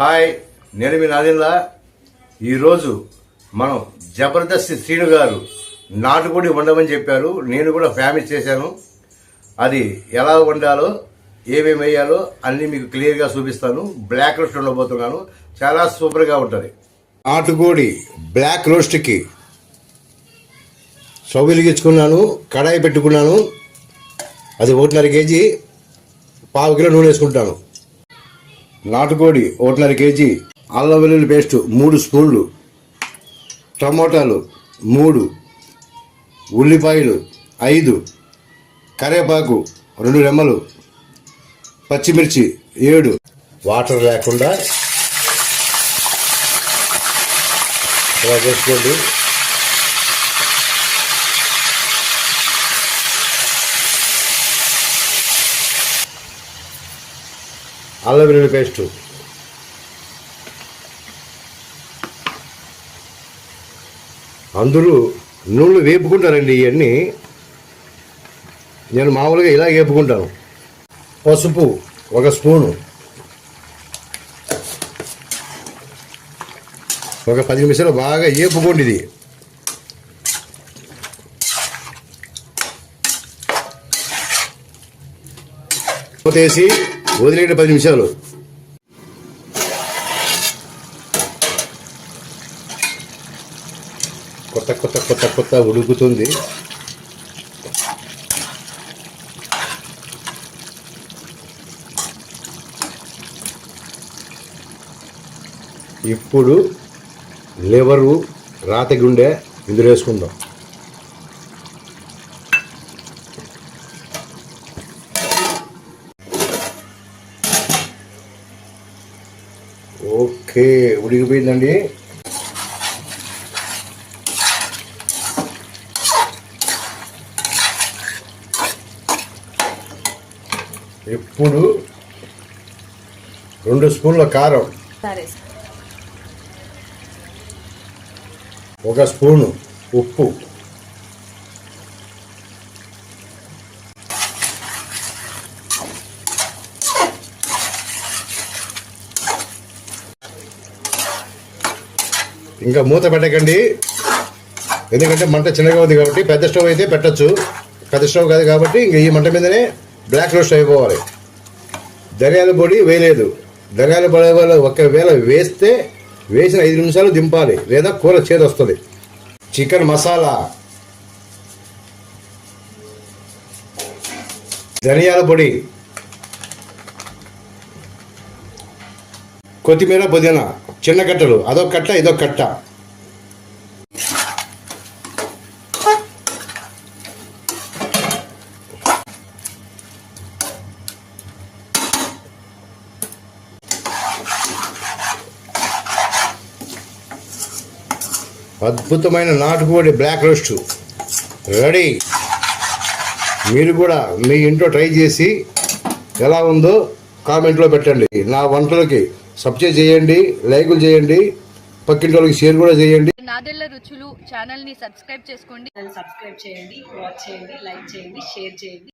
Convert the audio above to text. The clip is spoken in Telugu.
హాయ్ నేను మీ నాదిల్లా. ఈరోజు మనం జబర్దస్త్ శ్రీను గారు నాటుకోడి వండమని చెప్పారు. నేను కూడా ఫ్యామిలీ చేశాను. అది ఎలా వండాలో ఏమేమి వేయాలో అన్నీ మీకు క్లియర్గా చూపిస్తాను. బ్లాక్ రోస్ట్ ఉండబోతున్నాను. చాలా సూపర్గా ఉంటుంది. నాటుకోడి బ్లాక్ రోస్ట్కి స్టవ్ వెలిగించుకున్నాను కడాయి పెట్టుకున్నాను. అది ఒకటిన్నర కేజీ పావు కిలో నూనె వేసుకుంటాను. నాటుకోడి ఒకటిన్నర కేజీ అల్లం వెల్లుల్లి పేస్ట్ మూడు స్పూన్లు టమోటాలు మూడు ఉల్లిపాయలు ఐదు కరివేపాకు రెండు రెమ్మలు పచ్చిమిర్చి ఏడు. వాటర్ లేకుండా ఇలా చేసుకోండి. అల్లం వెల్లుల్లి పేస్టు. అందరూ నూనెలు వేపుకుంటారండి ఇవన్నీ. నేను మామూలుగా ఇలా వేపుకుంటాను. పసుపు ఒక స్పూను. ఒక పది నిమిషాలు బాగా వేపుకోండి ఇది. వేసి వదిలేట పది నిమిషాలు. కొత్త కొత్త కొత్త కొత్త ఉడుకుతుంది. ఇప్పుడు లివరు రాతి గుండె ఇందులో వేసుకుందాం. ఓకే ఉడికిపోయిందండి. ఇప్పుడు రెండు స్పూన్ల కారం. ఒక స్పూను ఉప్పు. ఇంకా మూత పెట్టకండి. ఎందుకంటే మంట చిన్నగా ఉంది కాబట్టి పెద్ద స్టవ్ అయితే పెట్టచ్చు. పెద్ద స్టవ్ కాదు కాబట్టి ఇంక ఈ మంట మీదనే బ్లాక్ రోస్ట్ అయిపోవాలి. ధనియాల పొడి వేయలేదు. ధనియాల పొడి వల్ల ఒకవేళ వేస్తే వేసిన ఐదు నిమిషాలు దింపాలి. లేదా కూర చేదు వస్తుంది. చికెన్ మసాలా. ధనియాల పొడి. కొత్తిమీర పుదీనా చిన్న కట్టలు. అదొక కట్ట ఇదొక కట్ట. అద్భుతమైన నాటుకోడి బ్లాక్ రోస్ట్. రెడీ. మీరు కూడా మీ ఇంట్లో ట్రై చేసి ఎలా ఉందో కామెంట్లో పెట్టండి. నా వంటలకి సబ్స్క్రైబ్ చేయండి లైకులు చేయండి పక్కింటి వాళ్ళకి షేర్ కూడా చేయండి. నాదెళ్ళ రుచులు ఛానల్ని సబ్స్క్రైబ్ చేసుకోండి. సబ్స్క్రైబ్ చేయండి వాచ్ చేయండి లైక్ చేయండి షేర్ చేయండి.